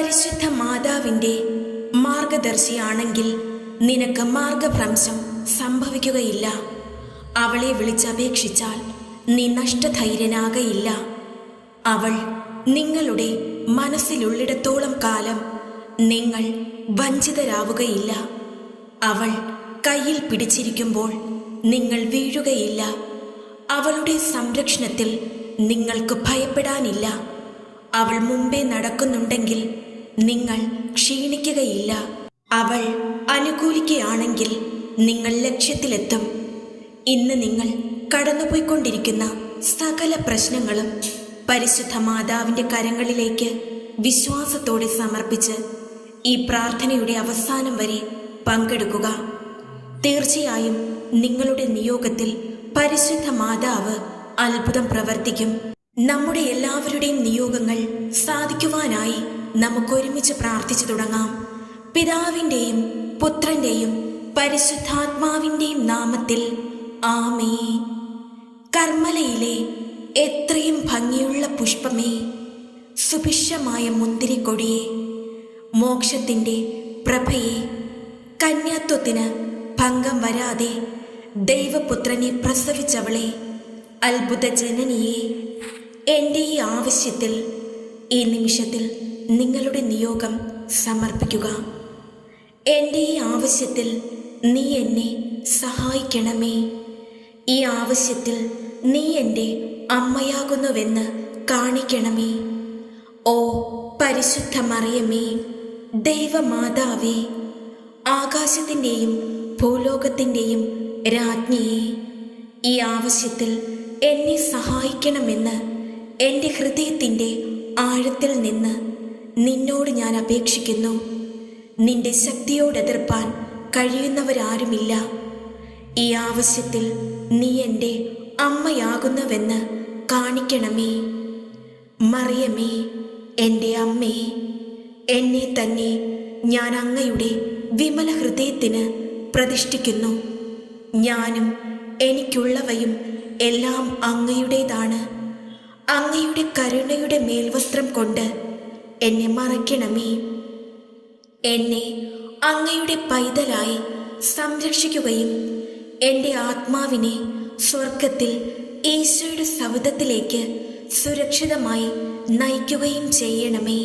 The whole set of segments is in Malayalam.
പരിശുദ്ധ മാതാവിന്റെ മാർഗദർശിയാണെങ്കിൽ നിനക്ക് മാർഗഭ്രംശം സംഭവിക്കുകയില്ല. അവളെ വിളിച്ചപേക്ഷിച്ചാൽ നീ നഷ്ടധൈര്യനാകയില്ല. അവൾ നിങ്ങളുടെ മനസ്സിലുള്ളിടത്തോളം കാലം നിങ്ങൾ വഞ്ചിതരാവുകയില്ല. അവൾ കയ്യിൽ പിടിച്ചിരിക്കുമ്പോൾ നിങ്ങൾ വീഴുകയില്ല. അവളുടെ സംരക്ഷണത്തിൽ നിങ്ങൾക്ക് ഭയപ്പെടാനില്ല. അവൾ മുമ്പേ നടക്കുന്നുണ്ടെങ്കിൽ നിങ്ങൾ ക്ഷീണിക്കുകയില്ല. അവൾ അനുകൂലിക്കുകയാണെങ്കിൽ നിങ്ങൾ ലക്ഷ്യത്തിലെത്തും. ഇന്ന് നിങ്ങൾ കടന്നുപോയിക്കൊണ്ടിരിക്കുന്ന സകല പ്രശ്നങ്ങളും പരിശുദ്ധ മാതാവിന്റെ കരങ്ങളിലേക്ക് വിശ്വാസത്തോടെ സമർപ്പിച്ച് ഈ പ്രാർത്ഥനയുടെ അവസാനം വരെ പങ്കെടുക്കുക. തീർച്ചയായും നിങ്ങളുടെ നിയോഗത്തിൽ പരിശുദ്ധ മാതാവ് അത്ഭുതം പ്രവർത്തിക്കും. നമ്മുടെ എല്ലാവരുടെയും നിയോഗങ്ങൾ സാധിക്കുവാനായി നമുക്ക് ഒരുമിച്ച് പ്രാർത്ഥിച്ചു തുടങ്ങാം. പിതാവിന്റെയും പുത്രന്റെയും പരിശുദ്ധാത്മാവിന്റെയും നാമത്തിൽ ആമേ കർമ്മലയിലെ എത്രയും ഭംഗിയുള്ള പുഷ്പമേ സുഭിക്ഷമായ മുന്തിരിക്കൊടിയെ മോക്ഷത്തിന്റെ പ്രഭയെ കന്യാത്വത്തിന് ഭംഗം വരാതെ ദൈവപുത്രനെ പ്രസവിച്ചവളെ അത്ഭുത ജനനിയെ എന്റെ ഈ ആവശ്യത്തിൽ ഈ നിമിഷത്തിൽ നിങ്ങളുടെ നിയോഗം സമർപ്പിക്കുക. എന്റെ ഈ ആവശ്യത്തിൽ നീ എന്നെ സഹായിക്കണമേ. ഈ ആവശ്യത്തിൽ നീ എന്റെ അമ്മയാകുന്നുവെന്ന് കാണിക്കണമേ. ഓ പരിശുദ്ധ മറിയമേ ദൈവമാതാവേ ആകാശത്തിന്റെയും ഭൂലോകത്തിന്റെയും രാജ്ഞിയെ ഈ ആവശ്യത്തിൽ എന്നെ സഹായിക്കണമെന്ന് എന്റെ ഹൃദയത്തിന്റെ ആഴത്തിൽ നിന്ന് നിന്നോട് ഞാൻ അപേക്ഷിക്കുന്നു. നിന്റെ ശക്തിയോട് എതിർപ്പാൻ കഴിയുന്നവരാരുമില്ല. ഈ ആവശ്യത്തിൽ നീ എന്റെ അമ്മയാകുന്നുവെന്ന് കാണിക്കണമേ. മറിയമേ എന്റെ അമ്മേ എന്നെ തന്നെ ഞാൻ അങ്ങയുടെ വിമല ഹൃദയത്തിന് പ്രതിഷ്ഠിക്കുന്നു. ഞാനും എനിക്കുള്ളവയും എല്ലാം അങ്ങയുടേതാണ്. അങ്ങയുടെ കരുണയുടെ മേൽവസ്ത്രം കൊണ്ട് എന്നെ മറയ്ക്കണമേ എന്നെ അങ്ങയുടെ പൈതലായി സംരക്ഷിക്കുകയും എന്റെ ആത്മാവിനെ സ്വർഗത്തിൽ ഈശോയുടെ സൗദത്തിലേക്ക് സുരക്ഷിതമായി നയിക്കുകയും ചെയ്യണമേ.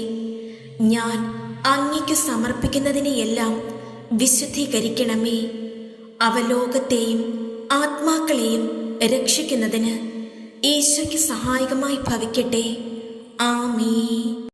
ഞാൻ അങ്ങയ്ക്ക് സമർപ്പിക്കുന്നതിനെയെല്ലാം വിശുദ്ധീകരിക്കണമേ. അവ ലോകത്തെയും ആത്മാക്കളെയും രക്ഷിക്കുന്നതിന് ഈശോയ്ക്ക് സഹായകമായി ഭവിക്കട്ടെ. ആമേ